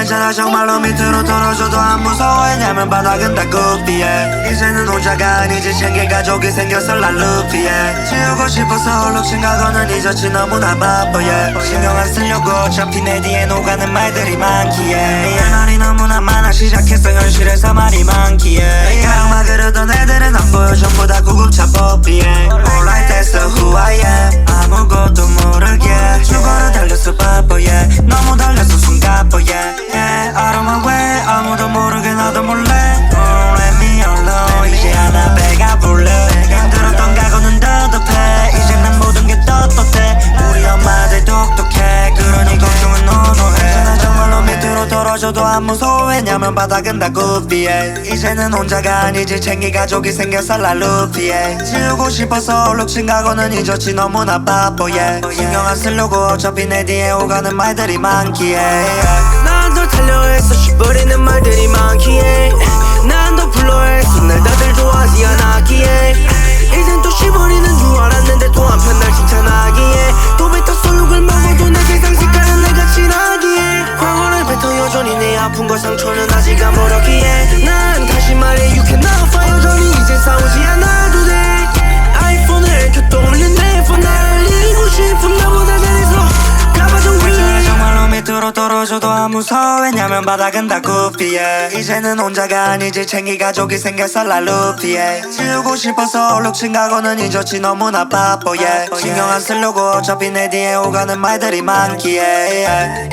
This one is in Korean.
괜찮아 정말로 밑으로 떨어져도 안 무서워. 왜냐면 바닥은 다 굽비에. 이제는 혼자가 아니지 챙길 가족이 생겼어 난 루피에. 지우고 싶어서 얼룩진 과거는 잊었지 너무나 바빠 yeah. 신경 안 쓰려고 어차피 내 뒤에 오가는 말들이 많기에. 할 말이 너무나 많아 시작했어 현실에서 말이 많기에. 그러던 애들은 안 보여 전부 다 구급차 Alright that's who 나도 몰래. Oh, Let me alone 이제 하나 배가 불러 힘들었던 과거는 더덥해 이제 난 모든 게 떳떳해. 우리 엄마들 똑똑해. 그러니 걱정은 너너해. 난 정말로 밑으로 떨어져도 안 무서워. 왜냐면 바닥은 다 굽비에 이제는 혼자가 아니지. 챙길 가족이 생겨서 랄루피에. 지우고 싶어서 얼룩진 과거는 잊었지. 너무나 바보 yeah. 신경 안 쓰려고 어차피 내 뒤에 오가는 말들이 많기에. 난 상처는 아직 아무렇기에 난 다시 말해 you cannot fight 여전히 이제 싸우지 않아도 돼 아이폰을 켜 떠올린 내 폰 날리고 싶은 나보다 잘해서 밑으로 떨어져도 안 무서워 왜냐면 바닥은 다 굽비에 이제는 혼자가 아니지 챙길 가족이 생겨서 랄루피에 지우고 싶어서 얼룩진 과거는 잊었지 너무나 바보 yeah. 신경 안 쓰려고 어차피 내 뒤에 오가는 말들이 많기에.